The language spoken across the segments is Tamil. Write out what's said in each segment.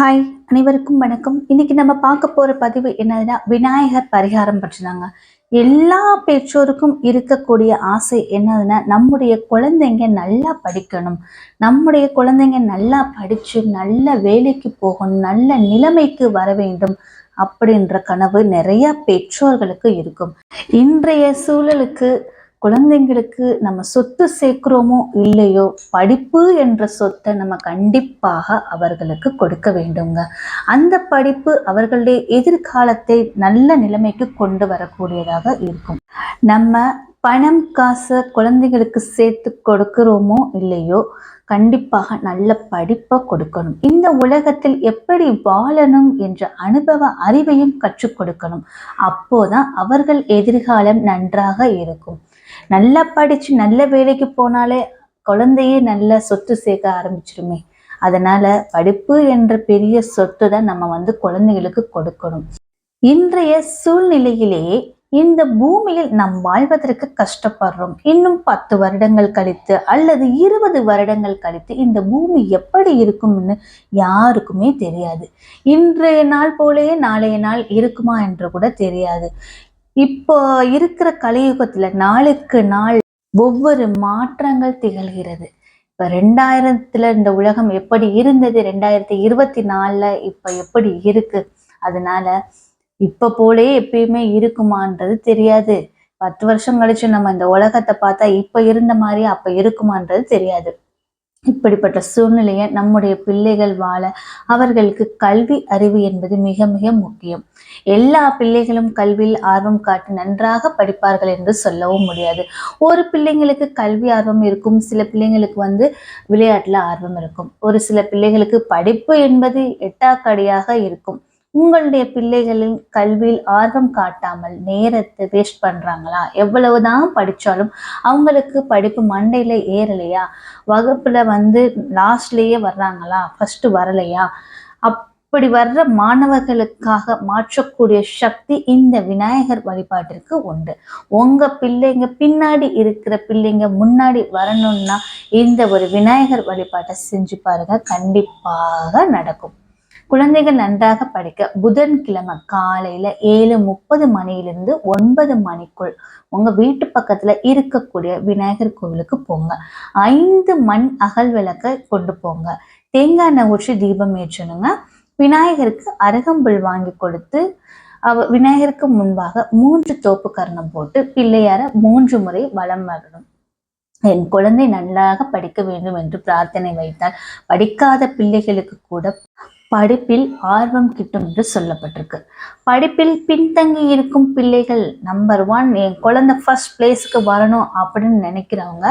ஹாய் அனைவருக்கும் வணக்கம். இன்னைக்கு நம்ம பார்க்க போற பதிவு என்னதுன்னா விநாயகர் பரிகாரம் பற்றினாங்க எல்லா பெற்றோருக்கும் இருக்கக்கூடிய ஆசை என்னதுன்னா நம்முடைய குழந்தைங்க நல்லா படிக்கணும். நம்முடைய குழந்தைங்க நல்லா படிச்சு நல்ல வேலைக்கு போகணும் நல்ல நிலைமைக்கு வர வேண்டும் அப்படின்ற கனவு நிறைய பெற்றோர்களுக்கு இருக்கும். இன்றைய சூழலுக்கு குழந்தைங்களுக்கு நம்ம சொத்து சேர்க்கிறோமோ இல்லையோ படிப்பு என்ற சொத்தை நம்ம கண்டிப்பாக அவர்களுக்கு கொடுக்க வேண்டுங்க. அந்த படிப்பு அவர்களுடைய எதிர்காலத்தை நல்ல நிலைமைக்கு கொண்டு வரக்கூடியதாக இருக்கும். நம்ம பணம் காசை குழந்தைகளுக்கு சேர்த்து கொடுக்கிறோமோ இல்லையோ கண்டிப்பாக நல்ல படிப்பை கொடுக்கணும். இந்த உலகத்தில் எப்படி வாழணும் என்ற அனுபவ அறிவையும் கற்றுக் கொடுக்கணும். அப்போதான் அவர்கள் எதிர்காலம் நன்றாக இருக்கும். நல்லா படிச்சு நல்ல வேலைக்கு போனாலே குழந்தையே நல்ல சொத்து சேர்க்க ஆரம்பிச்சிருமே. அதனால படிப்பு என்ற பெரிய சொத்து தான் நம்ம வந்து குழந்தைகளுக்கு கொடுக்கணும். இன்றைய சூழ்நிலையிலேயே இந்த பூமியில் நாம் வாழ்வதற்கு கஷ்டப்படுறோம். இன்னும் பத்து வருடங்கள் கழித்து அல்லது இருபது வருடங்கள் கழித்து இந்த பூமி எப்படி இருக்கும்னு யாருக்குமே தெரியாது. இன்றைய நாள் போலேயே நாளைய நாள் இருக்குமா என்று கூட தெரியாது. இப்போ இருக்கிற கலியுகத்துல நாளுக்கு நாள் ஒவ்வொரு மாற்றங்கள் திகழ்கிறது. இப்ப ரெண்டாயிரத்துல இந்த உலகம் எப்படி இருந்தது? ரெண்டாயிரத்தி இருபத்தி நாலுல இப்ப எப்படி இருக்கு? அதனால இப்ப போலே எப்பயுமே இருக்குமான்றது தெரியாது. பத்து வருஷம் கழிச்சு நம்ம இந்த உலகத்தை பார்த்தா இப்ப இருந்த மாதிரி அப்ப இருக்குமான்றது தெரியாது. இப்படிப்பட்ட சூழ்நிலையை நம்முடைய பிள்ளைகள் வாழ அவர்களுக்கு கல்வி அறிவு என்பது மிக மிக முக்கியம். எல்லா பிள்ளைகளும் கல்வியில் ஆர்வம் காட்டி நன்றாக படிப்பார்கள் என்று சொல்லவும் முடியாது. ஒரு பிள்ளைங்களுக்கு கல்வி ஆர்வம் இருக்கும் சில பிள்ளைங்களுக்கு வந்து விளையாட்டில் ஆர்வம் இருக்கும். ஒரு சில பிள்ளைகளுக்கு படிப்பு என்பது எட்டாக்கடியாக இருக்கும். உங்களுடைய பிள்ளைகளின் கல்வியில் ஆர்வம் காட்டாமல் நேரத்தை வேஸ்ட் பண்ணுறாங்களா எவ்வளவுதான் படித்தாலும் அவங்களுக்கு படிப்பு மண்டையில் ஏறலையா? வகுப்பில் வந்து லாஸ்ட்லேயே வர்றாங்களா? ஃபஸ்ட்டு வரலையா? அப்படி வர்ற மாணவர்களுக்காக மாற்றக்கூடிய சக்தி இந்த விநாயகர் வழிபாட்டிற்கு உண்டு. உங்க பிள்ளைங்க பின்னாடி இருக்கிற பிள்ளைங்க முன்னாடி வரணும்னா இந்த ஒரு விநாயகர் வழிபாட்டை செஞ்சு பாருங்க. கண்டிப்பாக நடக்கும். குழந்தைகள் நன்றாக படிக்க புதன்கிழமை காலையில ஏழு முப்பது மணியிலிருந்து ஒன்பது மணிக்குள் உங்க வீட்டு பக்கத்துல இருக்கக்கூடிய விநாயகர் கோவிலுக்கு போங்க. ஐந்து மண் அகல் விளக்க கொண்டு போங்க. தேங்காய் எண்ணெய் ஊற்றி தீபம் ஏற்றணுங்க. விநாயகருக்கு அரகம்புல் வாங்கி கொடுத்து அவ விநாயகருக்கு முன்பாக மூன்று தோப்பு கரணம் போட்டு பிள்ளையார மூன்று முறை வளம் வரணும். என் குழந்தை நன்றாக படிக்க வேண்டும் என்று பிரார்த்தனை வைத்தால் படிக்காத பிள்ளைகளுக்கு கூட படிப்பில் ஆர்வம் கிட்டும் என்று சொல்லப்பட்டிருக்கு. படிப்பில் பின்தங்கி இருக்கும் பிள்ளைகள் நம்பர் ஒன் என் குழந்தை ஃபர்ஸ்ட் பிளேஸ்க்கு வரணும் அப்படின்னு நினைக்கிறவங்க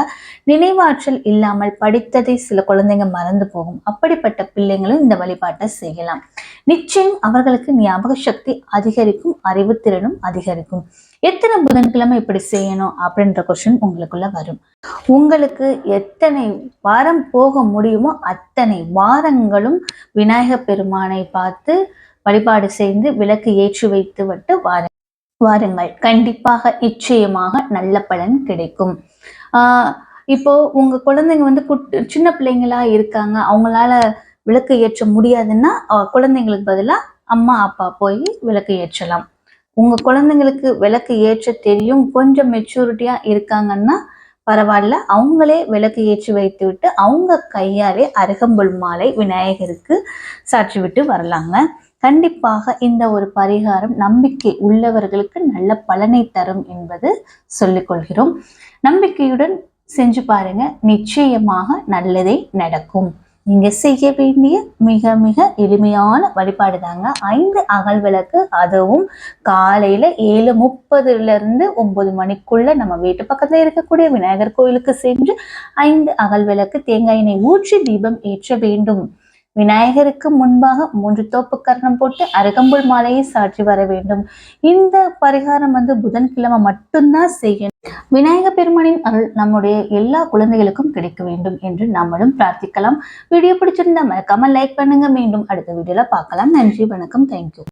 நினைவாற்றல் இல்லாமல் படித்ததை சில குழந்தைங்க மறந்து போகும். அப்படிப்பட்ட பிள்ளைங்களும் இந்த வழிபாட்டை செய்யலாம். நிச்சயம் அவர்களுக்கு ஞாபக சக்தி அதிகரிக்கும் அறிவுத்திறனும் அதிகரிக்கும். எத்தனை புதன்கிழமை இப்படி செய்யணும் அப்படின்ற கொஸ்டின் உங்களுக்குள்ள வரும். உங்களுக்கு எத்தனை வாரம் போக முடியுமோ அத்தனை வாரங்களும் விநாயகர் பெருமானை பார்த்து வழிபாடு செய்து விளக்கு ஏற்றி வைத்து விட்டு வார வாருங்கள். கண்டிப்பாக நிச்சயமாக நல்ல பலன் கிடைக்கும். ஆஹ் இப்போ உங்க குழந்தைங்க வந்து குட் சின்ன பிள்ளைங்களா இருக்காங்க. அவங்களால விளக்கு ஏற்ற முடியாதுன்னா குழந்தைங்களுக்கு பதிலாக அம்மா அப்பா போய் விளக்கு ஏற்றலாம். உங்க குழந்தைங்களுக்கு விளக்கு ஏற்ற தெரியும் கொஞ்சம் மெச்சூரிட்டியா இருக்காங்கன்னா பரவாயில்ல. அவங்களே விளக்கு ஏற்றி வைத்து விட்டு அவங்க கையாலே அருகம்புல் மாலை விநாயகருக்கு சாற்றி விட்டு வரலாங்க. கண்டிப்பாக இந்த ஒரு பரிகாரம் நம்பிக்கை உள்ளவர்களுக்கு நல்ல பலனை தரும் என்பது சொல்லிக்கொள்கிறோம் நம்பிக்கையுடன் செஞ்சு பாருங்க. நிச்சயமாக நல்லதே நடக்கும். நீங்கள் செய்ய வேண்டிய மிக மிக எளிமையான வழிபாடு தாங்க. ஐந்து அகல் விளக்கு அதுவும் காலையில் ஏழு முப்பதுலேருந்து ஒம்பது மணிக்குள்ளே நம்ம வீட்டு பக்கத்தில் இருக்கக்கூடிய விநாயகர் கோயிலுக்கு சென்று ஐந்து அகல் விளக்கு தேங்காய் எண்ணெய் ஊற்றி தீபம் ஏற்ற வேண்டும். விநாயகருக்கு முன்பாக மூன்று தோப்பு கரணம் போட்டு அருகம்புல் மாலையை சாற்றி வர வேண்டும். இந்த பரிகாரம் வந்து புதன்கிழமை மட்டும்தான் செய்யணும். விநாயக பெருமானின் அருள் நம்முடைய எல்லா குழந்தைகளுக்கும் கிடைக்க வேண்டும் என்று நம்மளும் பிரார்த்திக்கலாம். வீடியோ பிடிச்சிருந்தா மறக்காம லைக் பண்ணுங்க. மீண்டும் அடுத்த வீடியோல பார்க்கலாம். நன்றி வணக்கம். தேங்க்யூ